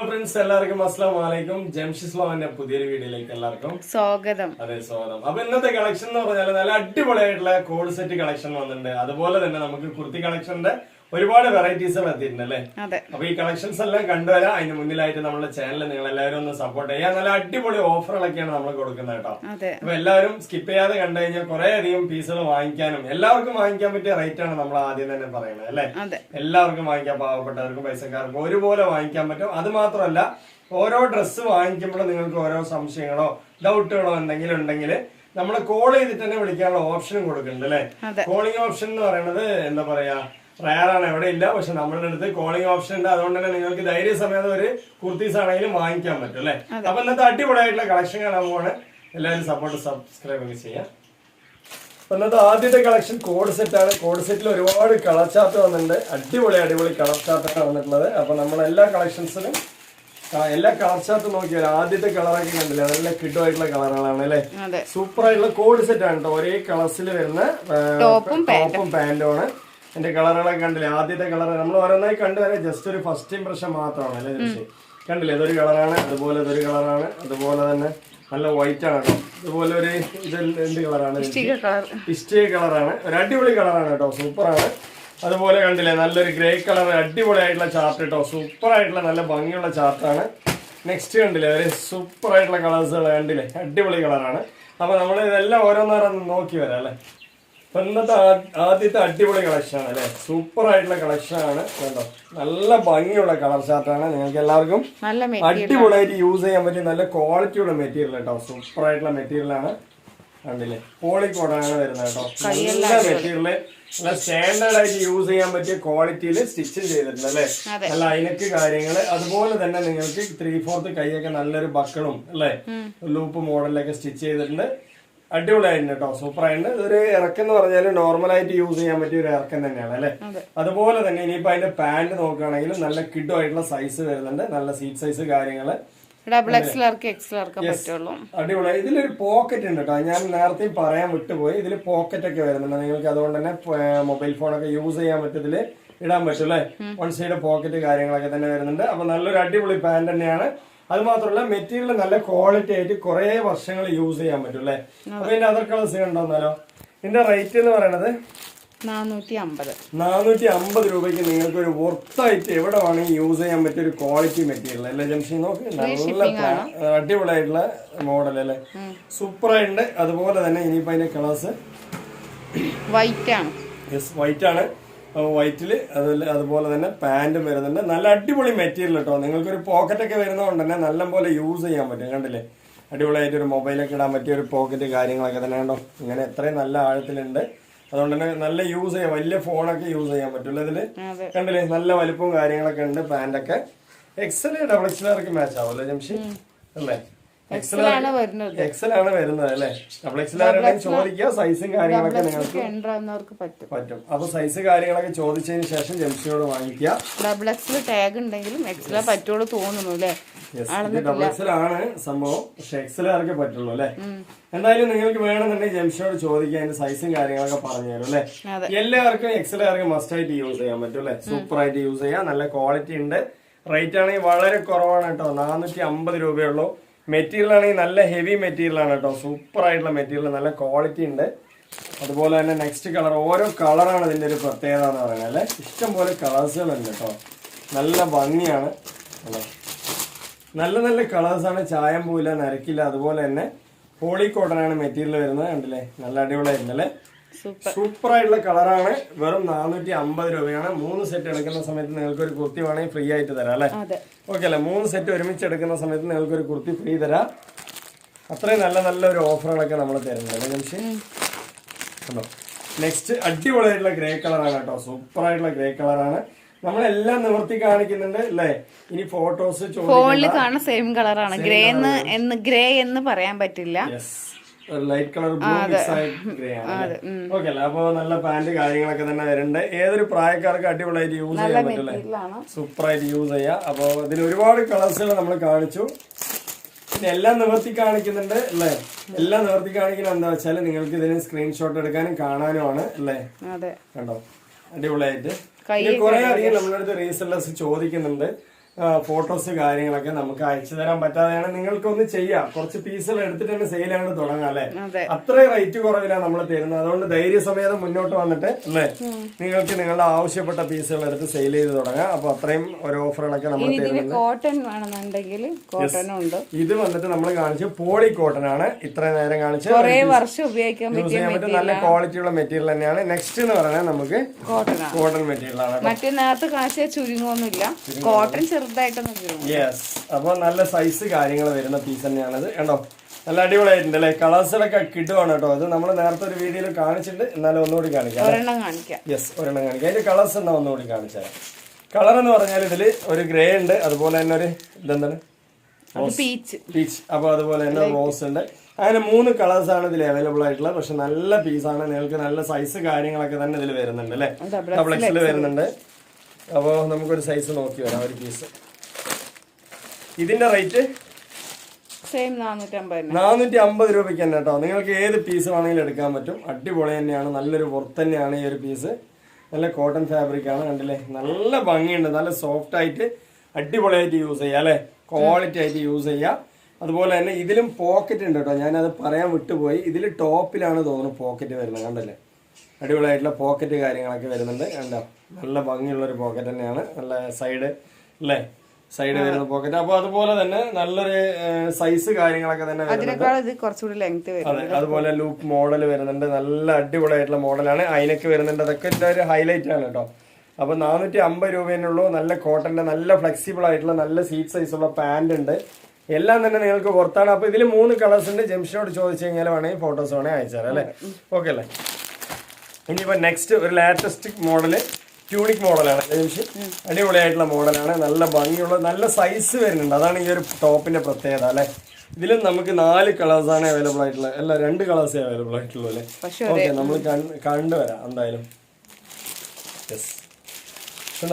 Friends എല്ലാവർക്കും അസ്സാം വലൈക്കും ജംഷിസ്ലാമിന്റെ പുതിയൊരു വീഡിയോയിലേക്ക് എല്ലാവർക്കും സ്വാഗതം. അതെ സ്വാഗതം. അപ്പൊ ഇന്നത്തെ കളക്ഷൻ എന്ന് പറഞ്ഞാൽ നല്ല അടിപൊളിയായിട്ടുള്ള കോഡ് സെറ്റ് കളക്ഷൻ വന്നിട്ടുണ്ട്. അതുപോലെ തന്നെ നമുക്ക് കുർത്തി കളക്ഷന്റെ ഒരുപാട് വെറൈറ്റീസ് എത്തിയിട്ടുണ്ട് അല്ലേ? അപ്പൊ ഈ കളക്ഷൻസ് എല്ലാം കണ്ടുവരാം. അതിന് മുന്നിലായിട്ട് നമ്മുടെ ചാനൽ നിങ്ങൾ എല്ലാവരും ഒന്ന് സപ്പോർട്ട് ചെയ്യാം നല്ല അടിപൊളി ഓഫറുകളൊക്കെയാണ് നമ്മൾ കൊടുക്കുന്നത് കേട്ടോ. അപ്പൊ എല്ലാവരും സ്കിപ്പ് ചെയ്യാതെ കണ്ടു കഴിഞ്ഞാൽ കുറെ അധികം പീസുകൾ വാങ്ങിക്കാനും എല്ലാവർക്കും വാങ്ങിക്കാൻ പറ്റിയ റേറ്റ് ആണ് നമ്മൾ ആദ്യം തന്നെ പറയുന്നത് അല്ലെ? എല്ലാവർക്കും വാങ്ങിക്കാൻ പാവപ്പെട്ടവർക്കും പൈസക്കാർക്കും ഒരുപോലെ വാങ്ങിക്കാൻ പറ്റും. അത് മാത്രമല്ല ഓരോ ഡ്രസ്സ് വാങ്ങിക്കുമ്പോഴും നിങ്ങൾക്ക് ഓരോ സംശയങ്ങളോ ഡൗട്ടുകളോ എന്തെങ്കിലും ഉണ്ടെങ്കിൽ നമ്മൾ കോൾ ചെയ്തിട്ട് തന്നെ വിളിക്കാനുള്ള ഓപ്ഷനും കൊടുക്കുന്നുണ്ട് അല്ലെ. കോളിംഗ് ഓപ്ഷൻ എന്ന് പറയുന്നത് എന്താ പറയാ? റയറാണ് എവിടെ ഇല്ല പക്ഷെ നമ്മളുടെ അടുത്ത് കോളിംഗ് ഓപ്ഷൻ ഉണ്ട്. അതുകൊണ്ട് തന്നെ നിങ്ങൾക്ക് ധൈര്യസമേതം ഒരു കുർത്തീസ് ആണെങ്കിലും വാങ്ങിക്കാൻ പറ്റും അല്ലെ? അപ്പൊ ഇന്നത്തെ അടിപൊളിയായിട്ടുള്ള കളക്ഷൻ കാണാൻ പോവാണ്. എല്ലാവരും സപ്പോർട്ട് സബ്സ്ക്രൈബ് ഒക്കെ ചെയ്യാം. അപ്പൊ ഇന്നത്തെ ആദ്യത്തെ കളക്ഷൻ കോഡ് സെറ്റ് ആണ്. കോഡ് സെറ്റിൽ ഒരുപാട് കളർ ചാർട്ട് വന്നിട്ടുണ്ട്. അടിപൊളി അടിപൊളി കളർ ചാർട്ടാണ് വന്നിട്ടുള്ളത്. അപ്പൊ നമ്മൾ എല്ലാ കളക്ഷൻസിലും എല്ലാ കളർ ചാർട്ട് നോക്കിയാൽ ആദ്യത്തെ കളറൊക്കെ കണ്ടില്ലേ? നല്ല കിട്ടുമായിട്ടുള്ള കളറുകളാണ് അല്ലെ? സൂപ്പർ ആയിട്ടുള്ള കോഡ് സെറ്റ് ആണ് കേട്ടോ ഒരേ കളേഴ്സിൽ വരുന്ന ടോപ്പും ടോപ്പും പാന്റും ആണ്. എന്റെ കളറുകളൊക്കെ കണ്ടില്ലേ? ആദ്യത്തെ കളർ നമ്മൾ ഓരോന്നായി കണ്ടുവരെ ജസ്റ്റ് ഒരു ഫസ്റ്റ് ഇംപ്രഷൻ മാത്രമാണ് അല്ലേ ജസ്റ്റ് കണ്ടില്ലേ? ഇതൊരു കളറാണ് അതുപോലെ ഇതൊരു കളറാണ് അതുപോലെ തന്നെ നല്ല വൈറ്റ് ആണ് കേട്ടോ. ഇതുപോലെ ഒരു ഇത് എന്ത് കളറാണ്? ഇസ്റ്റേ കളറാണ്. ഒരു അടിപൊളി കളറാണ് കേട്ടോ. സൂപ്പറാണ് അതുപോലെ കണ്ടില്ലേ? നല്ലൊരു ഗ്രേ കളർ അടിപൊളിയായിട്ടുള്ള ചാർട്ട് കേട്ടോ. സൂപ്പർ ആയിട്ടുള്ള നല്ല ഭംഗിയുള്ള ചാർട്ടാണ് നെക്സ്റ്റ് കണ്ടില്ലേ? ഒരു സൂപ്പർ ആയിട്ടുള്ള കളേഴ്സുകൾ കണ്ടില്ലേ? അടിപൊളി കളറാണ്. അപ്പൊ നമ്മൾ ഇതെല്ലാം ഓരോന്നോരോന്ന് നോക്കി വരാം അല്ലേ? അപ്പൊ ഇന്നത്തെ ആദ്യത്തെ അടിപൊളി കളക്ഷനാണ് ആണ് അല്ലേ? സൂപ്പർ ആയിട്ടുള്ള കളക്ഷനാണ് ആണ്. കേട്ടോ നല്ല ഭംഗിയുള്ള കളർ ഷർട്ടാണ് നിങ്ങൾക്ക് എല്ലാവർക്കും അടിപൊളിയായിട്ട് യൂസ് ചെയ്യാൻ പറ്റിയ നല്ല ക്വാളിറ്റിയുള്ള മെറ്റീരിയൽ കേട്ടോ സൂപ്പർ ആയിട്ടുള്ള മെറ്റീരിയൽ ആണ്. കണ്ടില്ലേ? പോളിക്കോട്ടാണ് വരുന്നത് കേട്ടോ നല്ല മെറ്റീരിയൽ നല്ല സ്റ്റാൻഡേർഡ് ആയിട്ട് യൂസ് ചെയ്യാൻ പറ്റിയ ക്വാളിറ്റിയിൽ സ്റ്റിച്ച് ചെയ്തിട്ടുണ്ട് അല്ലേ. നല്ല അയിനക്ക് കാര്യങ്ങൾ. അതുപോലെ തന്നെ നിങ്ങൾക്ക് ത്രീ ഫോർത്ത് കൈയൊക്കെ നല്ലൊരു ബക്കളും അല്ലേ? ലൂപ്പ് മോഡലിലൊക്കെ സ്റ്റിച്ച് ചെയ്തിട്ടുണ്ട്. അടിപൊളിയായിട്ടുണ്ട് കേട്ടോ. സൂപ്പർ ആയിരുന്നു. ഇതൊരു ഇറക്കം എന്ന് പറഞ്ഞാൽ നോർമൽ ആയിട്ട് യൂസ് ചെയ്യാൻ പറ്റിയ ഒരു ഇറക്കം തന്നെയാണ് അല്ലെ? അതുപോലെ തന്നെ ഇനിയിപ്പോ അതിന്റെ പാന്റ് നോക്കുകയാണെങ്കിൽ നല്ല കിഡുമായിട്ടുള്ള സൈസ് വരുന്നുണ്ട്. നല്ല സീറ്റ് സൈസ് കാര്യങ്ങൾ. ഡബിൾ എക്സ്ലാർക്ക് എക്സ്ലാർക്ക് പറ്റുള്ളൂ. അടിപൊളി. ഇതിലൊരു പോക്കറ്റ് ഉണ്ട് കേട്ടോ. ഞാൻ നേരത്തെ പറയാൻ വിട്ടുപോയി. ഇതിൽ പോക്കറ്റ് ഒക്കെ വരുന്നുണ്ട്. നിങ്ങൾക്ക് അതുകൊണ്ട് തന്നെ മൊബൈൽ ഫോണൊക്കെ യൂസ് ചെയ്യാൻ പറ്റത്തിൽ ഇടാൻ പറ്റും അല്ലേ? വൺ സൈഡ് പോക്കറ്റ് കാര്യങ്ങളൊക്കെ തന്നെ വരുന്നുണ്ട്. അപ്പൊ നല്ലൊരു അടിപൊളി പാന്റ് തന്നെയാണ്. അത് മാത്രമല്ല മെറ്റീരിയൽ നല്ല ക്വാളിറ്റി ആയിട്ട് കുറെ വർഷങ്ങൾ യൂസ് ചെയ്യാൻ പറ്റും അല്ലേ? അപ്പൊ ഇതിന്റെ അതർ കളേഴ്സ് കണ്ടോന്നാലോ ഇതിന്റെ റേറ്റ് എന്ന് പറയുന്നത് നാനൂറ്റി അമ്പത് രൂപയ്ക്ക് നിങ്ങൾക്ക് ഒരു വർത്തായിട്ട് എവിടെ വേണമെങ്കിൽ യൂസ് ചെയ്യാൻ പറ്റിയ ഒരു ക്വാളിറ്റി മെറ്റീരിയൽ അല്ലേ ജംഷി നോക്ക് നല്ല അടിപൊളിയായിട്ടുള്ള മോഡൽ അല്ലേ? സൂപ്പർ ആയിട്ടുണ്ട്. അതുപോലെ തന്നെ ഇനിയിപ്പോ അതിന്റെ കളേഴ്സ് വൈറ്റ് ആണ്. യെസ് വൈറ്റ് ആണ്. വൈറ്റിൽ അതുപോലെ അതുപോലെ തന്നെ പാന്റും വരുന്നുണ്ട്. നല്ല അടിപൊളി മെറ്റീരിയൽ കേട്ടോ നിങ്ങൾക്കൊരു പോക്കറ്റൊക്കെ വരുന്നതുകൊണ്ട് തന്നെ നല്ല പോലെ യൂസ് ചെയ്യാൻ പറ്റും. കണ്ടില്ലേ? അടിപൊളിയായിട്ട് ഒരു മൊബൈലൊക്കെ ഇടാൻ പറ്റിയ ഒരു പോക്കറ്റ് കാര്യങ്ങളൊക്കെ തന്നെ കണ്ടോ? ഇങ്ങനെ എത്രയും നല്ല ആഴത്തിലുണ്ട്. അതുകൊണ്ട് തന്നെ നല്ല യൂസ് ചെയ്യാം വലിയ ഫോണൊക്കെ യൂസ് ചെയ്യാൻ പറ്റുള്ളൂ ഇതിൽ കണ്ടില്ലേ? നല്ല വലിപ്പവും കാര്യങ്ങളൊക്കെ ഉണ്ട് പാന്റൊക്കെ എക്സൽ ഡബിൾ എക്സലാർക്ക് മാച്ച് ആവുമല്ലോ ജംഷി? അല്ലേ? എക്സലാണ് വരുന്നത്. എക്സലാണ് വരുന്നത് അല്ലേ? ഡബിൾ എക്സലാരുടെ ചോദിക്കുക സൈസും കാര്യങ്ങളൊക്കെ നിങ്ങൾക്ക് എൻട്രാവുന്നവർക്ക് പറ്റും. പറ്റും. അപ്പൊ സൈസ് കാര്യങ്ങളൊക്കെ ചോദിച്ചതിന് ശേഷം ജംസിയോട് വാങ്ങിക്കുക. ഡബിൾ എക്സിൽ ടാഗ് ഉണ്ടെങ്കിലും എക്സല പറ്റുള്ളൂ തോന്നുന്നു അല്ലേ? ഡബിൾ എക്സൽ ആണ് സംഭവം. പക്ഷെ എക്സലുകാർക്ക് പറ്റുള്ളൂ അല്ലെ? എന്തായാലും നിങ്ങൾക്ക് വേണമെന്നുണ്ടെങ്കിൽ ജംഷിയോട് ചോദിക്കാൻ സൈസും കാര്യങ്ങളൊക്കെ പറഞ്ഞു തരും അല്ലെ. എല്ലാവർക്കും എക്സലുകാർക്ക് മസ്റ്റ് ആയിട്ട് യൂസ് ചെയ്യാൻ പറ്റും അല്ലെ? സൂപ്പർ ആയിട്ട് യൂസ് ചെയ്യാം. നല്ല ക്വാളിറ്റി ഉണ്ട്. റേറ്റ് ആണെങ്കിൽ വളരെ കുറവാണ് കേട്ടോ. നാനൂറ്റി അമ്പത് രൂപയുള്ളൂ മെറ്റീരിയൽ ആണെങ്കിൽ നല്ല ഹെവി മെറ്റീരിയൽ ആണ് കേട്ടോ. സൂപ്പർ ആയിട്ടുള്ള മെറ്റീരിയൽ നല്ല ക്വാളിറ്റി ഉണ്ട്. അതുപോലെ തന്നെ നെക്സ്റ്റ് കളർ ഓരോ കളറാണ് ഇതിന്റെ ഒരു പ്രത്യേകത എന്ന് പറയുന്നത് അല്ലേ? ഇഷ്ടംപോലെ കളേഴ്സുകളുണ്ട് കേട്ടോ. നല്ല ഭംഗിയാണ്. നല്ല നല്ല കളേഴ്സാണ് ചായം പോവില്ല നരക്കില്ല. അതുപോലെ തന്നെ പോളി കോട്ടനാണ് മെറ്റീരിയൽ വരുന്നത് കണ്ടില്ലേ? നല്ല അടിപൊളിയായിരുന്നു അല്ലേ? സൂപ്പർ. ആയിട്ടുള്ള കളറാണ്. വെറും നാനൂറ്റി അമ്പത് രൂപയാണ്. മൂന്ന് സെറ്റ് എടുക്കുന്ന സമയത്ത് നിങ്ങൾക്ക് ഒരു കുർത്തി വേണമെങ്കിൽ ഫ്രീ ആയിട്ട് തരാം അല്ലേ? ഓക്കെ അല്ലേ? മൂന്ന് സെറ്റ് ഒരുമിച്ച് എടുക്കുന്ന സമയത്ത് നിങ്ങൾക്ക് ഒരു കുർത്തി ഫ്രീ തരാം. അത്രയും നല്ല നല്ല ഒരു ഓഫറുകളൊക്കെ നമ്മൾ തരുന്നത് അല്ലേ ജംഷി? കണ്ടോ നെക്സ്റ്റ് അടിപൊളിയായിട്ടുള്ള ഗ്രേ കളറാണ് കേട്ടോ. സൂപ്പർ ആയിട്ടുള്ള ഗ്രേ കളറാണ് നമ്മളെല്ലാം നിവർത്തി കാണിക്കുന്നുണ്ട് അല്ലേ? ഇനി ഫോട്ടോസ് ഫോണിൽ കാണുന്ന സെയിം കളറാണ് ഗ്രേ എന്ന് ഗ്രേ എന്ന് പറയാൻ പറ്റില്ല. Light colour blue mix grey ആണ് ഓക്കെ അല്ലേ? അപ്പൊ നല്ല പാന്റ് കാര്യങ്ങളൊക്കെ തന്നെ വരുന്നുണ്ട് ഏതൊരു പ്രായക്കാർക്ക് അടിപൊളിയായിട്ട് യൂസ് ചെയ്യാൻ പറ്റില്ലേ? സൂപ്പർ ആയിട്ട് യൂസ് ചെയ്യാം. അപ്പൊ ഇതിൽ ഒരുപാട് കളേഴ്സുകൾ നമ്മൾ കാണിച്ചു. പിന്നെ എല്ലാം നിവർത്തി കാണിക്കുന്നുണ്ട് അല്ലേ? എല്ലാം നിവർത്തി കാണിക്കുന്നത് എന്താ വെച്ചാൽ നിങ്ങൾക്ക് ഇതിന് സ്ക്രീൻഷോട്ട് എടുക്കാനും കാണാനുമാണ് അല്ലേ? അതെ. കണ്ടോ? അടിപൊളിയായിട്ട്. കുറെ അധികം നമ്മളടുത്ത് റീസെല്ലേഴ്സ് ചോദിക്കുന്നുണ്ട്. ഫോട്ടോസ് കാര്യങ്ങളൊക്കെ നമുക്ക് അയച്ചു തരാൻ പറ്റാതെയാണ് നിങ്ങൾക്കൊന്ന് ചെയ്യാം. കുറച്ച് പീസുകൾ എടുത്തിട്ട് തന്നെ സെയിൽ ആണ് തുടങ്ങാം അല്ലെ? അത്ര അത്രയും റേറ്റ് കുറവിലാണ് നമ്മൾ തരുന്നത്. അതുകൊണ്ട് ധൈര്യസമേതം മുന്നോട്ട് വന്നിട്ട് അല്ലേ? നിങ്ങൾക്ക് നിങ്ങളുടെ ആവശ്യപ്പെട്ട പീസുകൾ എടുത്ത് സെയിൽ ചെയ്ത് തുടങ്ങാം. അപ്പൊ അത്രയും ഒരു ഓഫറുകളൊക്കെ നമ്മൾ കോട്ടൺ വേണമെന്നുണ്ടെങ്കിൽ കോട്ടൺ ഉണ്ട്. ഇത് വന്നിട്ട് നമ്മൾ കാണിച്ച് പോളി കോട്ടൺ ആണ്. ഇത്ര നേരം കാണിച്ച് വർഷം ഉപയോഗിക്കാൻ പറ്റും നല്ല ക്വാളിറ്റി ഉള്ള മെറ്റീരിയൽ തന്നെയാണ്. നെക്സ്റ്റ് എന്ന് പറയുന്നത് നമുക്ക് കോട്ടൺ കോട്ടൺ മെറ്റീരിയൽ ആണ് മറ്റേ നേരത്തെ കാശിയ ചുരുങ്ങൊന്നുമില്ല. കോട്ടൺ ചെറുതായിട്ടൊന്ന് യെസ് അപ്പോൾ നല്ല സൈസ് കാര്യങ്ങൾ വരുന്ന പീസ് തന്നെയാണിത്. കണ്ടോ? നല്ല അടിപൊളിയായിട്ടുണ്ട് അല്ലേ? കളേഴ്സിലൊക്കെ കിട്ടുവാണ് കേട്ടോ. അത് നമ്മൾ നേരത്തെ ഒരു വീഡിയോയിൽ കാണിച്ചിട്ടുണ്ട്. എന്നാലും ഒന്നുകൂടി കാണിക്കാം യെസ് ഒരെണ്ണം കാണിക്കാം. അതിന്റെ കളേഴ്സ് എന്നാ ഒന്നുകൂടി കാണിച്ചാൽ? കളർ എന്ന് പറഞ്ഞാൽ ഇതിൽ ഒരു ഗ്രേ ഉണ്ട്. അതുപോലെ തന്നെ ഒരു ഇതെന്താണ്? പീച്ച് പീച്ച് അപ്പോൾ അതുപോലെ തന്നെ റോസ് ഉണ്ട്. അങ്ങനെ മൂന്ന് കളേഴ്സ് ആണ് ഇതിൽ അവൈലബിൾ ആയിട്ടുള്ളത്. പക്ഷെ നല്ല പീസാണ് നിങ്ങൾക്ക് നല്ല സൈസ് കാര്യങ്ങളൊക്കെ തന്നെ ഇതിൽ വരുന്നുണ്ട് അല്ലേ? ഡബിൾ എക്സിൽ വരുന്നുണ്ട്. അപ്പോൾ നമുക്കൊരു സൈസ് നോക്കി വരാം ഒരു പീസ് ഇതിന്റെ റേറ്റ് സെയിം നാനൂറ്റി അമ്പത് രൂപയ്ക്ക് തന്നെ കേട്ടോ നിങ്ങൾക്ക് ഏത് പീസ് വേണമെങ്കിലും എടുക്കാൻ പറ്റും. അടിപൊളി തന്നെയാണ് നല്ലൊരു പുറത്ത് തന്നെയാണ് ഈ ഒരു പീസ് നല്ല കോട്ടൺ ഫാബ്രിക് ആണ് കണ്ടില്ലേ? നല്ല ഭംഗിയുണ്ട് നല്ല സോഫ്റ്റ് ആയിട്ട് അടിപൊളിയായിട്ട് യൂസ് ചെയ്യാം അല്ലേ? ക്വാളിറ്റി ആയിട്ട് യൂസ് ചെയ്യാം. അതുപോലെ തന്നെ ഇതിലും പോക്കറ്റ് ഉണ്ട് കേട്ടോ ഞാനത് പറയാൻ വിട്ടുപോയി. ഇതിൽ ടോപ്പിലാണ് തോന്നുന്നു പോക്കറ്റ് വരുന്നത് കണ്ടല്ലേ? അടിപൊളിയായിട്ടുള്ള പോക്കറ്റ് കാര്യങ്ങളൊക്കെ വരുന്നുണ്ട് കണ്ടോ? നല്ല ഭംഗിയുള്ളൊരു പോക്കറ്റ് തന്നെയാണ്. നല്ല സൈഡ് അല്ലേ? സൈഡ് വരുന്ന പോക്കറ്റ് അപ്പൊ അതുപോലെ തന്നെ നല്ലൊരു സൈസ് കാര്യങ്ങളൊക്കെ തന്നെ അതെ അതുപോലെ ലൂപ്പ് മോഡൽ വരുന്നുണ്ട്. നല്ല അടിപൊളിയായിട്ടുള്ള മോഡലാണ് അതിനൊക്കെ വരുന്നുണ്ട്. അതൊക്കെ ഒരു ഹൈലൈറ്റ് ആണ് കേട്ടോ. അപ്പൊ നാനൂറ്റി അമ്പത് രൂപേനുള്ളൂ നല്ല കോട്ടന്റെ നല്ല ഫ്ലെക്സിബിൾ ആയിട്ടുള്ള നല്ല സീറ്റ് സൈസ് ഉള്ള പാന്റ് ഉണ്ട്. എല്ലാം തന്നെ നിങ്ങൾക്ക് പുറത്താണ്. അപ്പൊ ഇതിൽ മൂന്ന് കളേഴ്സ് ഉണ്ട്. ജംഷനോട് ചോദിച്ചു കഴിഞ്ഞാൽ വേണമെങ്കിൽ ഫോട്ടോസ് വേണമെങ്കിൽ അയച്ചുതരാം അല്ലേ? ഓക്കെ അല്ലേ? ഇനിയിപ്പോ നെക്സ്റ്റ് ഒരു ലാറ്റസ്റ്റ് മോഡൽ ട്യൂണിക് മോഡലാണ് ജംഷൻ അടിപൊളിയായിട്ടുള്ള മോഡലാണ് നല്ല ഭംഗിയുള്ള നല്ല സൈസ് വരുന്നുണ്ട്. അതാണ് ഈ ഒരു ടോപ്പിന്റെ പ്രത്യേകത അല്ലേ? ഇതിലും നമുക്ക് നാല് കളേഴ്സ് ആണ് അവൈലബിൾ ആയിട്ടുള്ളത് അല്ല രണ്ട് കളേഴ്സേ അവൈലബിൾ ആയിട്ടുള്ളൂ അല്ലേ? ഓക്കെ നമ്മൾ കണ്ടുവരാം എന്തായാലും. യെസ്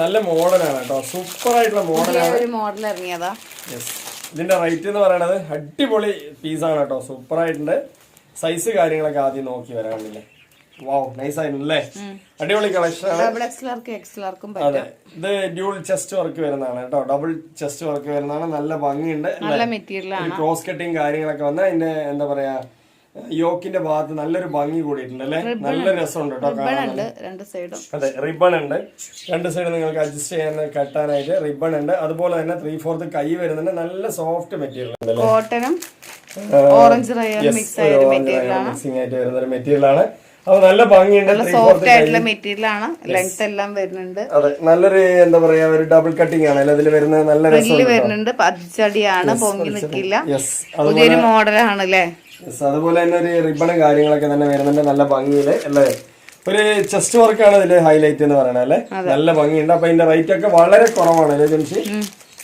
നല്ല മോഡലാണ് കേട്ടോ. സൂപ്പർ ആയിട്ടുള്ള മോഡലാണ് മോഡൽ ഇറങ്ങിയതാ. യെസ് ഇതിന്റെ റേറ്റ് എന്ന് പറയുന്നത് അടിപൊളി പീസാണ് കേട്ടോ. സൂപ്പർ ആയിട്ടുണ്ട്. സൈസ് കാര്യങ്ങളൊക്കെ ആദ്യം നോക്കി വരാണ്ടില്ലേ വാവ് നൈസ് ആയിട്ടുണ്ടല്ലേ അടിപൊളി കളക്ഷൻ അതെ. ഇത് ഡ്യൂൾ ചെസ്റ്റ് വർക്ക് വരുന്നതാണ് കേട്ടോ. ഡബിൾ ചെസ്റ്റ് വർക്ക് വരുന്നതാണ്. നല്ല ഭംഗിയുണ്ട്. നല്ല മെറ്റീരിയൽ ക്രോസ് കട്ടിങ് കാര്യങ്ങളൊക്കെ വന്ന് അതിന്റെ എന്താ പറയാ യോക്കിന്റെ ഭാഗത്ത് നല്ലൊരു ഭംഗി കൂടിയിട്ടുണ്ട് അല്ലെ? നല്ല രസമുണ്ട് കേട്ടോ കാണാൻ. ഉണ്ട് രണ്ട് സൈഡും അതെ റിബൺ ഉണ്ട്. രണ്ട് സൈഡ് നിങ്ങൾക്ക് അഡ്ജസ്റ്റ് ചെയ്യാൻ കെട്ടാനായിട്ട് റിബൺ ഉണ്ട്. അതുപോലെ തന്നെ ത്രീ ഫോർത്ത് കൈ വരുന്നുണ്ട്. നല്ല സോഫ്റ്റ് മെറ്റീരിയൽ ഉണ്ട് കോട്ടനും ഓറഞ്ച് മിക്സിംഗ് ആയിട്ട് വരുന്ന ഒരു മെറ്റീരിയൽ ആണ്. അപ്പൊ നല്ല ഭംഗിയുണ്ട് സോഫ്റ്റ് ആയിട്ടുള്ള മെറ്റീരിയൽ ആണ്. ലെങ്ത് എല്ലാം വരുന്നുണ്ട്. അതെ നല്ലൊരു എന്താ പറയാ ഒരു ഡബിൾ കട്ടിംഗ് ആണ്. അതിൽ വരുന്നത് നല്ല വരുന്നുണ്ട് പതിച്ചടിയാണ് പൊങ്ങി നിൽക്കില്ല പുതിയൊരു മോഡലാണ് അല്ലേ അതുപോലെ തന്നെ ഒരു റിബൺ കാര്യങ്ങളൊക്കെ തന്നെ വരുന്നുണ്ട് നല്ല ഭംഗിയിൽ അല്ലേ? ഒരു ചെസ്റ്റ് വർക്കാണ് ഇതിൽ ഹൈലൈറ്റ് എന്ന് പറയണത് അല്ലേ? നല്ല ഭംഗിയുണ്ട്. അപ്പൊ ഇതിന്റെ റേറ്റ് ഒക്കെ വളരെ കുറവാണ് അല്ലേ ജംഷി?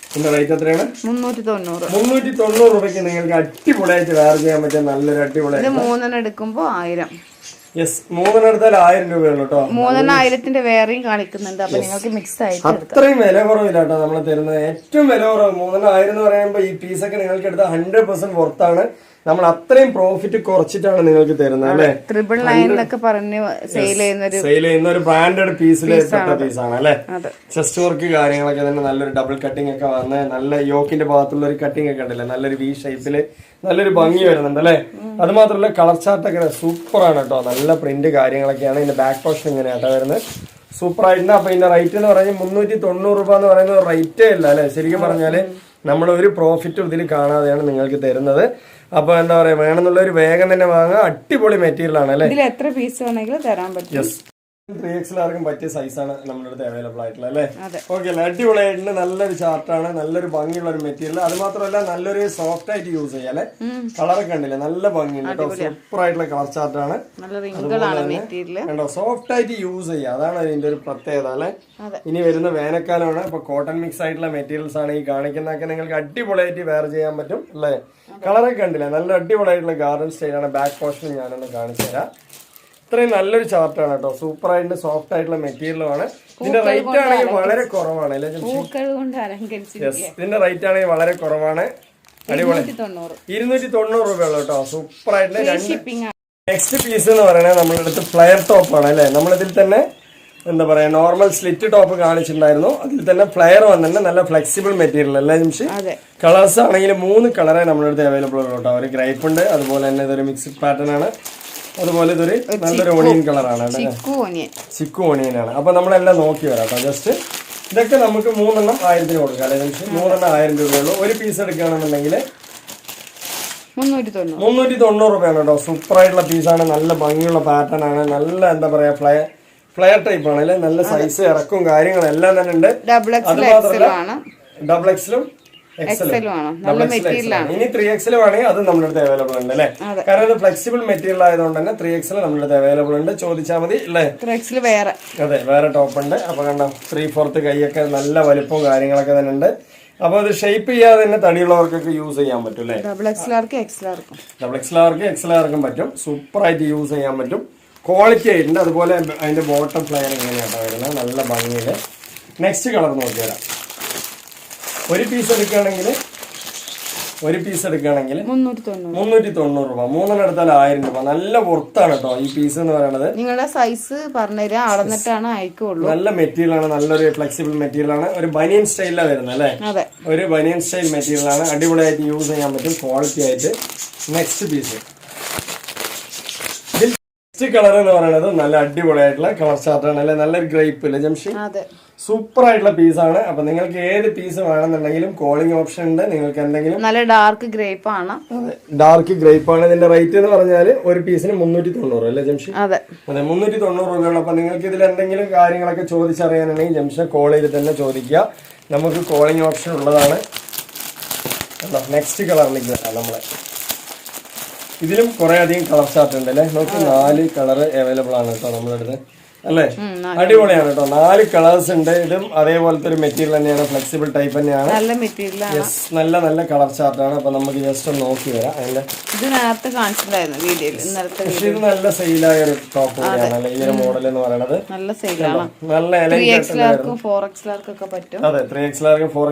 ഇതിന്റെ റേറ്റ് എത്രയാണ്? മുന്നൂറ്റി തൊണ്ണൂറ് മുന്നൂറ്റി തൊണ്ണൂറ് രൂപയ്ക്ക് നിങ്ങൾക്ക് അടിപൊളിയായിട്ട് വേർ ചെയ്യാൻ പറ്റിയ നല്ലൊരു അടിപൊളി ഇത് മൂന്നെണ്ണം എടുക്കുമ്പോ ആയിരം. യെസ് മൂന്നെണ്ണം എടുത്താൽ ആയിരം രൂപയുള്ളൂ കേട്ടോ. മൂന്നെണ്ണം ആയിരത്തിന്റെ വേറെയും കാണിക്കുന്നുണ്ട്. അപ്പൊ നിങ്ങൾക്ക് മിക്സ് ആയിട്ട് അത്രയും വില കുറവില്ല കേട്ടോ നമ്മൾ തരുന്നത്. ഏറ്റവും വില കുറവ് മൂന്നെണ്ണം ആയിരം എന്ന് പറയുമ്പോൾ ഈ പീസൊക്കെ നിങ്ങൾക്ക് എടുത്താൽ ഹൺഡ്രഡ് പെർസെന്റ് പുറത്താണ് നമ്മൾ അത്രയും പ്രോഫിറ്റ് കുറച്ചിട്ടാണ് നിങ്ങൾക്ക് തരുന്നത് അല്ലെ? ട്രിപ്പിൾ നയൻ എന്നൊക്കെ പറഞ്ഞ് സെയിൽ ചെയ്യുന്ന ഒരു സെയിൽ ചെയ്യുന്ന ഒരു ബ്രാൻഡഡ് പീസിൽ പെട്ട പീസാണ് അല്ലേ? ചെസ്റ്റ് വർക്ക് കാര്യങ്ങളൊക്കെ തന്നെ നല്ലൊരു ഡബിൾ കട്ടിംഗ് ഒക്കെ വന്ന് നല്ല യോക്കിന്റെ ഭാഗത്തുള്ള ഒരു കട്ടിംഗ് ഒക്കെ ഉണ്ടല്ലേ നല്ലൊരു വി ഷേപ്പിൽ നല്ലൊരു ഭംഗി വരുന്നുണ്ട് അല്ലേ? അത് മാത്രമല്ല കളർ ചാർട്ട് ഒക്കെ സൂപ്പർ ആണ് കേട്ടോ. നല്ല പ്രിന്റ് കാര്യങ്ങളൊക്കെയാണ് ഇതിന്റെ ബാക്ക് പോർഷൻ ഇങ്ങനെയാട്ടോ വരുന്നത്. സൂപ്പർ ആയിട്ടുണ്ട് അപ്പൊ ഇതിന്റെ റേറ്റ് എന്ന് പറഞ്ഞാൽ മുന്നൂറ്റി തൊണ്ണൂറ് രൂപ എന്ന് പറയുന്നത് റേറ്റേ അല്ല അല്ലെ? ശരിക്കും പറഞ്ഞാൽ നമ്മൾ ഒരു പ്രോഫിറ്റും ഇതിൽ കാണാതെയാണ് നിങ്ങൾക്ക് തരുന്നത്. അപ്പോൾ എന്താ പറയാ വേണമെന്നുള്ള ഒരു വേഗം തന്നെ വാങ്ങുക. അടിപൊളി മെറ്റീരിയൽ ആണ് അല്ലേ? ഇതിൽ എത്ര പീസ് വേണമെങ്കിലും തരാൻ പറ്റും. യെസ് ത്രീ എക്സിലാർക്കും പറ്റിയ സൈസാണ് നമ്മുടെ അടുത്ത് അവൈലബിൾ ആയിട്ടുള്ളത് അല്ലേ. ഓക്കെ അല്ലേ അടിപൊളിയായിട്ടുണ്ട് നല്ലൊരു ചാർട്ടാണ് നല്ലൊരു ഭംഗിയുള്ള ഒരു മെറ്റീരിയൽ അത് മാത്രമല്ല നല്ലൊരു സോഫ്റ്റ് ആയിട്ട് യൂസ് ചെയ്യാം അല്ലെ? കളറൊക്കെ ഉണ്ടല്ലേ നല്ല ഭംഗിയുണ്ട് കേട്ടോ. സൂപ്പർ ആയിട്ടുള്ള കളർ ചാർട്ടാണ് കണ്ടോ? സോഫ്റ്റ് ആയിട്ട് യൂസ് ചെയ്യാം. അതാണ് അതിന്റെ ഒരു പ്രത്യേകത അല്ലേ? ഇനി വരുന്ന വേനൽക്കാലമാണ്. ഇപ്പൊ കോട്ടൺ മിക്സ് ആയിട്ടുള്ള മെറ്റീരിയൽസ് ആണ് ഈ കാണിക്കുന്നതൊക്കെ നിങ്ങൾക്ക് അടിപൊളിയായിട്ട് വെയർ ചെയ്യാൻ പറ്റും അല്ലേ? കളറൊക്കെ ഉണ്ടല്ലേ നല്ല അടിപൊളിയായിട്ടുള്ള ഗാർഡൻ സ്റ്റൈലാണ് ബാക്ക് പോർഷൻ ഞാനൊന്ന് കാണിച്ചു തരാം ഇത്രയും നല്ലൊരു ചാർട്ടാണ് കേട്ടോ. സൂപ്പർ ആയിട്ട് സോഫ്റ്റ് ആയിട്ടുള്ള മെറ്റീരിയലുമാണ് ഇതിന്റെ റേറ്റ് ആണെങ്കിൽ വളരെ കുറവാണ്. ഇതിന്റെ റേറ്റ് ആണെങ്കിൽ വളരെ കുറവാണ്. അടിപൊളി. ഇരുന്നൂറ്റി തൊണ്ണൂറ് രൂപയുള്ളൂ കേട്ടോ. സൂപ്പർ ആയിട്ടുള്ള രണ്ട് ഷിപ്പിംഗ് ആണ്. നെക്സ്റ്റ് പീസ് എന്ന് പറയുന്നത് നമ്മുടെ അടുത്ത് ഫ്ലയർ ടോപ്പ് ആണ് അല്ലേ? നമ്മളിതിൽ തന്നെ എന്താ പറയാ നോർമൽ സ്ലിറ്റ് ടോപ്പ് കാണിച്ചിട്ടുണ്ടായിരുന്നു. അതിൽ തന്നെ ഫ്ലയർ വന്നിട്ട് നല്ല ഫ്ലെക്സിബിൾ മെറ്റീരിയൽ അല്ലേ നിമിഷം കളേഴ്സ് ആണെങ്കിൽ മൂന്ന് കളറേ നമ്മുടെ അടുത്ത് അവൈലബിൾ ഉള്ളൂ കേട്ടോ. ഒരു ഗ്രേപ്പ് ഉണ്ട് അതുപോലെ തന്നെ ഇതൊരു മിക്സ്ഡ് പാറ്റേൺ ആണ്. അതുപോലെ ഇതൊരു നല്ലൊരു ഓണിയൻ കളറാണ് ആണ് ചിക്കു ഓണിയൻ ആണ്. അപ്പൊ നമ്മളെല്ലാം നോക്കി വരാം കേട്ടോ. ജസ്റ്റ് ഇതൊക്കെ നമുക്ക് മൂന്നെണ്ണം ആയിരത്തിന് കൊടുക്കാം അല്ലെ നിമിഷം മൂന്നെണ്ണം ആയിരം രൂപയുള്ളൂ ഒരു പീസ് എടുക്കുകയാണെന്നുണ്ടെങ്കിൽ മുന്നൂറ്റി തൊണ്ണൂറ് രൂപയാണ് കേട്ടോ. സൂപ്പർ ആയിട്ടുള്ള പീസാണ് നല്ല ഭംഗിയുള്ള പാറ്റേൺ ആണ്. നല്ല എന്താ പറയാ ഫ്ലയർ ഫ്ലയർ ടൈപ്പ് ആണ് അല്ലെ? നല്ല സൈസ് ഇറക്കും കാര്യങ്ങളും എല്ലാം തന്നെ ഉണ്ട്. ഡബിൾ അത് മാത്രമല്ല ഡബിൾ എക്സലും ഇനി ത്രീ എക്സൽ വേണമെങ്കിൽ അത് നമ്മുടെ അടുത്ത് അവൈലബിൾ ഉണ്ട് അല്ലേ? കാരണം ഇത് ഫ്ലെക്സിബിൾ മെറ്റീരിയൽ ആയതുകൊണ്ട് തന്നെ ത്രീ എക്സൽ നമ്മുടെ അടുത്ത് അവൈലബിൾ ഉണ്ട്. ചോദിച്ചാൽ മതി അല്ലേ? വേറെ. അതെ വേറെ ടോപ്പ് ഉണ്ട്. അപ്പൊ കണ്ടോ ത്രീ ഫോർത്ത് കൈയൊക്കെ നല്ല വലിപ്പവും കാര്യങ്ങളൊക്കെ തന്നെ ഉണ്ട്. അപ്പൊ അത് ഷേപ്പ് ചെയ്യാതെ തന്നെ തടിയുള്ളവർക്കൊക്കെ യൂസ് ചെയ്യാൻ പറ്റും അല്ലേ? ഡബിൾ എക്സലാർക്ക് എക്സലാർക്കും ഡബിൾ എക്സലാർക്ക് എക്സലാർക്കും പറ്റും. സൂപ്പർ ആയിട്ട് യൂസ് ചെയ്യാൻ പറ്റും. ക്വാളിറ്റി ആയിട്ടുണ്ട്. അതുപോലെ അതിന്റെ ബോട്ടം ഫ്ലയർ എങ്ങനെയാണ് വരുന്നത്. നല്ല ഭംഗിയിൽ നെക്സ്റ്റ് കളർ നോക്കി വരാം ഒരു പീസ് എടുക്കുകയാണെങ്കിൽ ഒരു പീസ് എടുക്കുകയാണെങ്കിൽ മുന്നൂറ്റി തൊണ്ണൂറ് രൂപ. മൂന്നെണ്ണം എടുത്താൽ ആയിരം രൂപ. നല്ല പുറത്താണ് കേട്ടോ ഈ പീസ് എന്ന് പറയുന്നത്. നിങ്ങളുടെ സൈസ് പറഞ്ഞുതരാം. അളന്നിട്ടാണ് അയക്കുള്ളൂ. നല്ല മെറ്റീരിയൽ ആണ്. നല്ലൊരു ഫ്ലെക്സിബിൾ മെറ്റീരിയൽ ആണ്. ഒരു ബനിയൻ സ്റ്റൈലിലാണ് വരുന്നത് അല്ലേ? ഒരു ബനിയൻ സ്റ്റൈൽ മെറ്റീരിയൽ ആണ്. അടിപൊളിയായിട്ട് യൂസ് ചെയ്യാൻ പറ്റും. ക്വാളിറ്റി ആയിട്ട്. നെക്സ്റ്റ് പീസ് നെക്സ്റ്റ് കളർ എന്ന് പറയുന്നത് നല്ല അടിപൊളിയായിട്ടുള്ള കളർ ചാർട്ടാണ് അല്ലെ? നല്ലൊരു ഗ്രേപ്പ് അല്ലേ ജംഷി? സൂപ്പർ ആയിട്ടുള്ള പീസാണ്. അപ്പൊ നിങ്ങൾക്ക് ഏത് പീസ് വേണമെന്നുണ്ടെങ്കിലും കോളിംഗ് ഓപ്ഷൻ ഉണ്ട്. നിങ്ങൾക്ക് എന്തെങ്കിലും നല്ല ഡാർക്ക് ഗ്രേപ്പ് ആണ്. ഡാർക്ക് ഗ്രേപ്പ് ആണ്. ഇതിന്റെ റേറ്റ് എന്ന് പറഞ്ഞാൽ ഒരു പീസിന് മുന്നൂറ്റി തൊണ്ണൂറ് അല്ലേ ജംഷി? അതെ. അതെ മുന്നൂറ്റി തൊണ്ണൂറ് രൂപയുള്ള അപ്പൊ നിങ്ങൾക്ക് ഇതിൽ എന്തെങ്കിലും കാര്യങ്ങളൊക്കെ ചോദിച്ചറിയാനുണ്ടെങ്കിൽ ജംഷൻ കോൾ ചെയ്ത് തന്നെ ചോദിക്കുക. നമുക്ക് കോളിംഗ് ഓപ്ഷൻ ഉള്ളതാണ്. നെക്സ്റ്റ് കളറിലേക്ക് വരാം നമ്മളെ. ഇതിലും കുറെ അധികം കളർ ചാർട്ട് ഉണ്ട് അല്ലേ? നമുക്ക് നാല് കളർ അവൈലബിൾ ആണ് കേട്ടോ നമ്മുടെ അടുത്ത്. അല്ലേ? അടിപൊളിയാണ് കേട്ടോ. നാല് കളേഴ്സ് ഉണ്ട്. ഇതും അതേപോലത്തെ ഒരു മെറ്റീരിയൽ തന്നെയാണ്. ഫ്ലെക്സിബിൾ ടൈപ്പ് തന്നെയാണ്. നല്ല മെറ്റീരിയൽ യെസ് നല്ല നല്ല കളർ ചാർട്ടാണ് അപ്പൊ നമുക്ക് ജസ്റ്റ് ഒന്ന് നോക്കി വരാം. അതിന്റെ ഇത് നേരത്തെ കാണിച്ചിട്ടുണ്ടായിരുന്നു വീഡിയോയിൽ പക്ഷെ ഇത് നല്ല സെയിലായ ഒരു ടോപ്പ് കൂടിയാണ് അല്ലേ ഈ ഒരു മോഡൽ എന്ന് പറയുന്നത്. നല്ല സെയിലാണ്. നല്ല ത്രീ എക്സ് ലാർക്കും ഫോർ എക്സ് ലാർക്കൊക്കെ പറ്റും. അതെ ഫോർ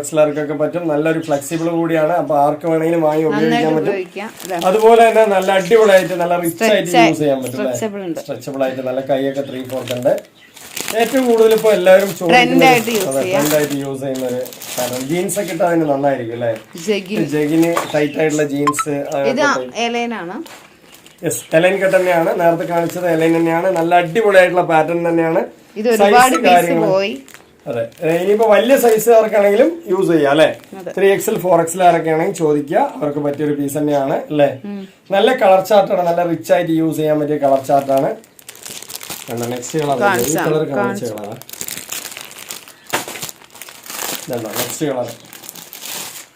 നല്ലൊരു ഫ്ലെക്സിബിൾ കൂടിയാണ്. അപ്പൊ ആർക്ക് വേണമെങ്കിലും വാങ്ങി ഉപയോഗിക്കാൻ പറ്റും. അതുപോലെ തന്നെ നല്ല അടിപൊളിയായിട്ട് നല്ല റിച്ച് ആയിട്ട് യൂസ് ചെയ്യാൻ പറ്റും സ്ട്രെച്ചബിൾ ആയിട്ട് നല്ല കൈയൊക്കെ ത്രീ ഫോർത്ത് ഉണ്ട് ഏറ്റവും കൂടുതൽ ഇപ്പൊ എല്ലാവരും ട്രെൻഡായിട്ട് യൂസ് ചെയ്യുന്ന ഒരു സാധനം. ജീൻസ് ഒക്കെ ഇട്ടാൽ അതിന് നന്നായിരിക്കും അല്ലേ? ജഗി ജഗിന് ടൈറ്റ് ആയിട്ടുള്ള jeans yes A line cut തന്നെയാണ്. നേരത്തെ കാണിച്ചത് എലൈൻ തന്നെയാണ്. നല്ല അടിപൊളിയായിട്ടുള്ള പാറ്റേൺ തന്നെയാണ്. അതെ. ഇനിയിപ്പോ വലിയ സൈസ് സൈസുകാർക്കാണെങ്കിലും യൂസ് ചെയ്യാം അല്ലെ? ത്രീ എക്സൽ ഫോർ എക്സൽ ആരൊക്കെ ആണെങ്കിൽ ചോദിക്കുക. അവർക്ക് പറ്റിയൊരു പീസ് തന്നെയാണ് അല്ലേ? നല്ല കളർ ചാർട്ടാണ് നല്ല റിച്ച് ആയിട്ട് യൂസ് ചെയ്യാൻ പറ്റിയ കളർ ചാർട്ടാണ് നെക്സ്റ്റ് കളർ ഈ കളർ കാണിച്ച. കളറാണ് നെക്സ്റ്റ് കളർ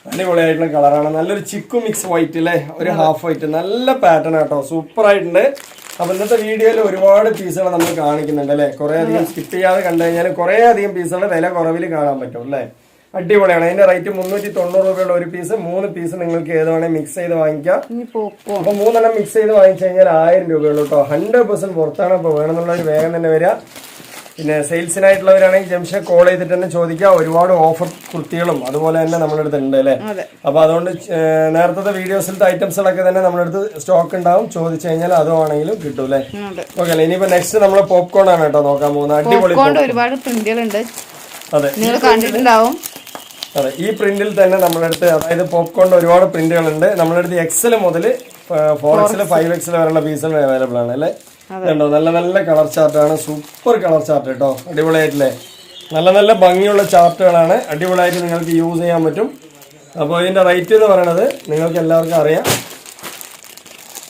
അടിപൊളിയായിട്ടുള്ള കളറാണ് നല്ലൊരു ചിക്കു മിക്സ് വൈറ്റ് അല്ലേ ഒരു ഹാഫ് വൈറ്റ് നല്ല പാറ്റേൺ ആട്ടോ. സൂപ്പർ ആയിട്ടുണ്ട്. അപ്പൊ ഇന്നത്തെ വീഡിയോയിൽ ഒരുപാട് പീസുകൾ നമ്മൾ കാണിക്കുന്നുണ്ട് അല്ലേ കുറെ അധികം സ്കിപ്പ് ചെയ്യാതെ കണ്ടു കഴിഞ്ഞാൽ കുറെ അധികം പീസുകൾ വില കുറവിൽ കാണാൻ പറ്റും അല്ലേ അടിപൊളിയാണ്. അതിന്റെ റേറ്റ് മുന്നൂറ്റി തൊണ്ണൂറ് രൂപയുള്ള ഒരു പീസ് മൂന്ന് പീസ് നിങ്ങൾക്ക് ഏത് വേണമെങ്കിൽ മിക്സ് ചെയ്ത് വാങ്ങിക്കാം. അപ്പൊ മൂന്നെണ്ണം മിക്സ് ചെയ്ത് വാങ്ങിച്ചു കഴിഞ്ഞാൽ ആയിരം രൂപയുള്ളൂ കേട്ടോ. ഹൺഡ്രഡ് പെർസെന്റ് പുറത്താണ് അപ്പൊ വേണമെന്നുള്ളവർ വേഗം തന്നെ വരിക പിന്നെ സെയിൽസിനായിട്ടുള്ളവരാണെങ്കിൽ ജംഷെ കോൾ ചെയ്തിട്ട് തന്നെ ചോദിക്കുക ഒരുപാട് ഓഫർ കുർത്തികളും അതുപോലെ തന്നെ നമ്മുടെ അടുത്ത് ഉണ്ട് അല്ലേ? അപ്പൊ അതുകൊണ്ട് നേരത്തെ വീഡിയോസിലത്തെ ഐറ്റംസുകളൊക്കെ തന്നെ നമ്മുടെ അടുത്ത് സ്റ്റോക്ക് ഉണ്ടാവും. ചോദിച്ചു കഴിഞ്ഞാൽ അതും ആണെങ്കിലും കിട്ടും അല്ലേ? ഓക്കെ അല്ലേ? ഇനിയിപ്പോ നെക്സ്റ്റ് നമ്മൾ പോപ്കോൺ ആണ് കേട്ടോ നോക്കാൻ പോകുന്നത്. അടിപൊളി ഒരുപാട് പ്രിന്റുകളുണ്ട് അതെ. നിങ്ങൾ കണ്ടിട്ടുണ്ടാവും. അതെ ഈ പ്രിന്റിൽ തന്നെ നമ്മുടെ അടുത്ത് അതായത് പോപ്കോണിന്റെ ഒരുപാട് പ്രിന്റുകൾ ഉണ്ട് നമ്മുടെ അടുത്ത് എക്സൽ മുതൽ ഫോർ എക്സൽ ഫൈവ് എക്സൽ വരെയുള്ള പീസുകൾ അവൈലബിൾ ആണ്. അല്ലേ? കണ്ടോ നല്ല നല്ല കളർ ചാർട്ടാണ് സൂപ്പർ കളർ ചാർട്ട് കേട്ടോ. അടിപൊളിയായിട്ടില്ലേ? നല്ല നല്ല ഭംഗിയുള്ള ചാർട്ടുകളാണ് അടിപൊളിയായിട്ട് നിങ്ങൾക്ക് യൂസ് ചെയ്യാൻ പറ്റും. അപ്പോൾ ഇതിന്റെ റേറ്റ് എന്ന് പറയുന്നത് നിങ്ങൾക്ക് എല്ലാവർക്കും അറിയാം.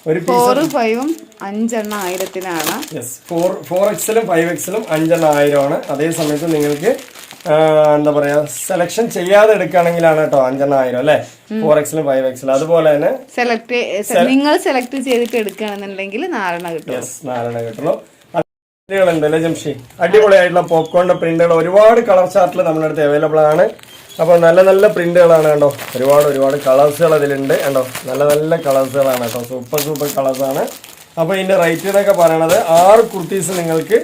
ഒരു പീസ് ഫോറ് ഫൈവും അഞ്ചെണ്ണം ആയിരത്തിനാണ്. യെസ് ഫോർ ഫോർ എക്സലും ഫൈവ് എക്സലും അഞ്ചെണ്ണം ആയിരമാണ്. അതേ സമയത്ത് നിങ്ങൾക്ക് എന്താ പറയാ സെലക്ഷൻ ചെയ്യാതെ എടുക്കുകയാണെങ്കിലാണ് കേട്ടോ അഞ്ചെണ്ണം ആയിരം അല്ലേ? ഫോർ എക്സലും ഫൈവ് എക്സലും അതുപോലെ തന്നെ സെലക്ട് നിങ്ങൾ സെലക്ട് ചെയ്തിട്ട് എടുക്കുകയാണെന്നുണ്ടെങ്കിൽ നാലെണ്ണം കിട്ടും. യെസ് നാലെണ്ണം കിട്ടുള്ളൂ ഉണ്ട് അല്ലേ ജംഷി? അടിപൊളിയായിട്ടുള്ള പോപ്കോണിന്റെ പ്രിന്റുകൾ ഒരുപാട് കളർ ചാർട്ടിൽ നമ്മുടെ അടുത്ത് അവൈലബിൾ ആണ്. അപ്പോൾ നല്ല നല്ല പ്രിന്റുകളാണ് കേട്ടോ ഒരുപാട് ഒരുപാട് കളേഴ്സുകൾ അതിലുണ്ട് കണ്ടോ. നല്ല നല്ല കളേഴ്സുകളാണ് കേട്ടോ. സൂപ്പർ സൂപ്പർ കളേഴ്സാണ്. അപ്പോൾ ഇതിന്റെ റേറ്റ് എന്നൊക്കെ പറയണത് ആറ് കുർത്തീസ് നിങ്ങൾക്ക്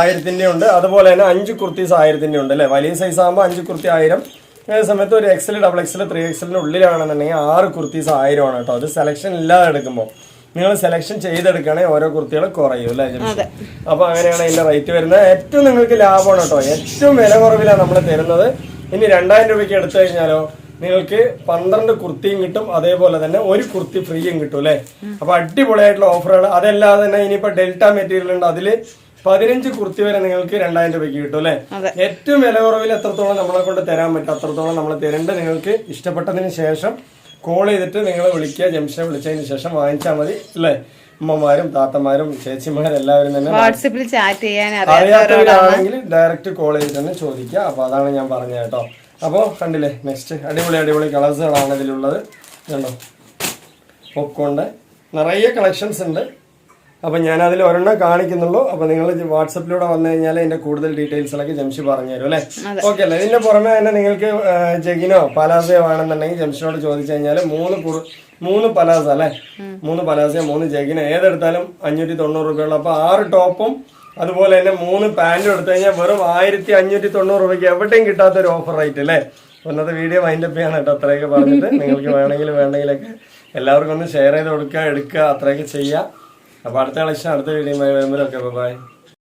ആയിരത്തിന്റെ ഉണ്ട്. അതുപോലെ തന്നെ അഞ്ച് കുർത്തീസ് ആയിരത്തിന്റെ ഉണ്ട് അല്ലേ? വലിയ സൈസ് ആകുമ്പോൾ അഞ്ച് കുർത്തി ആയിരം. അതേ സമയത്ത് ഒരു എക്സൽ ഡബിൾ എക്സൽ ത്രീ എക്സലിന്റെ ഉള്ളിലാണെന്നുണ്ടെങ്കിൽ ആറ് കുർത്തീസ് ആയിരമാണ് കേട്ടോ. അത് സെലക്ഷൻ ഇല്ലാതെ എടുക്കുമ്പോൾ നിങ്ങൾ സെലക്ഷൻ ചെയ്തെടുക്കുകയാണെങ്കിൽ ഓരോ കുർത്തികൾ കുറയും അല്ലേ അപ്പോൾ അപ്പൊ അങ്ങനെയാണ് അതിന്റെ റേറ്റ് വരുന്നത്. ഏറ്റവും നിങ്ങൾക്ക് ലാഭമാണ് കേട്ടോ. ഏറ്റവും വില കുറവിലാണ് നമ്മൾ തരുന്നത്. ഇനി രണ്ടായിരം രൂപയ്ക്ക് എടുത്തു കഴിഞ്ഞാലോ നിങ്ങൾക്ക് പന്ത്രണ്ട് കുർത്തിയും കിട്ടും അതേപോലെ തന്നെ ഒരു കുർത്തി ഫ്രീയും കിട്ടും അല്ലേ? അപ്പൊ അടിപൊളിയായിട്ടുള്ള ഓഫറാണ് അതല്ലാതെ തന്നെ ഇനിയിപ്പോ ഡെൽറ്റ മെറ്റീരിയൽ ഉണ്ട്. അതിൽ പതിനഞ്ച് കുർത്തി വരെ നിങ്ങൾക്ക് രണ്ടായിരം രൂപയ്ക്ക് കിട്ടും അല്ലെ. ഏറ്റവും വില കുറവിൽ എത്രത്തോളം നമ്മളെ കൊണ്ട് തരാൻ പറ്റും അത്രത്തോളം നമ്മൾ തരേണ്ട നിങ്ങൾക്ക് ഇഷ്ടപ്പെട്ടതിന് ശേഷം കോൾ ചെയ്തിട്ട് നിങ്ങൾ വിളിക്കുക ജംഷനെ വിളിച്ചതിന് ശേഷം വാങ്ങിച്ചാൽ മതി അല്ലേ? അമ്മമാരും താത്തമാരും ചേച്ചിമാരും എല്ലാവരും തന്നെ വാട്സപ്പിൽ ചാറ്റ് ചെയ്യാൻ അറിയാത്തവരാണെങ്കിൽ ഡയറക്റ്റ് കോൾ ചെയ്ത് തന്നെ ചോദിക്കുക. അപ്പൊ അതാണ് ഞാൻ പറഞ്ഞത് കേട്ടോ. അപ്പോൾ കണ്ടില്ലേ നെക്സ്റ്റ് അടിപൊളി അടിപൊളി കളേഴ്സുകളാണ് ഇതിലുള്ളത്. കണ്ടോ? പൊക്കോണ്ട് നിറയെ കളക്ഷൻസ് ഉണ്ട്. അപ്പൊ ഞാൻ അതിൽ ഒരെണ്ണം കാണിക്കുന്നുള്ളൂ. അപ്പൊ നിങ്ങൾ വാട്സപ്പിലൂടെ വന്നു കഴിഞ്ഞാൽ അതിന്റെ കൂടുതൽ ഡീറ്റെയിൽസിലൊക്കെ ജംഷി പറഞ്ഞു തരും അല്ലേ? ഓക്കെ അല്ലേ? ഇതിന്റെ പുറമെ തന്നെ നിങ്ങൾക്ക് ജഗിനോ പലാസയോ ആണെന്നുണ്ടെങ്കിൽ ജംഷിനോട് ചോദിച്ചു കഴിഞ്ഞാൽ മൂന്ന് മൂന്ന് പലാസ അല്ലേ? മൂന്ന് പലാസയോ മൂന്ന് ജഗിനോ. ഏതെടുത്താലും അഞ്ഞൂറ്റി തൊണ്ണൂറ് രൂപയുള്ള അപ്പൊ ആറ് ടോപ്പും അതുപോലെ തന്നെ മൂന്ന് പാന്റും എടുത്തു കഴിഞ്ഞാൽ വെറും ആയിരത്തി അഞ്ഞൂറ്റി തൊണ്ണൂറ് രൂപയ്ക്ക് എവിടെയും കിട്ടാത്ത ഒരു ഓഫർ റേറ്റ് അല്ലേ? ഒന്നത്തെ ഇന്നത്തെ വീഡിയോ വൈൻഡപ്പ് ചെയ്യാണ് കേട്ടോ അത്രയൊക്കെ പറഞ്ഞിട്ട്. നിങ്ങൾക്ക് വേണമെങ്കിൽ വേണമെങ്കിലൊക്കെ എല്ലാവർക്കും ഒന്ന് ഷെയർ ചെയ്ത് കൊടുക്കുക എടുക്കുക അത്രയൊക്കെ ചെയ്യുക അപ്പൊ അടുത്ത കളക്ഷൻ അടുത്ത വീഡിയോ വരുമ്പോഴൊക്കെ ബൈ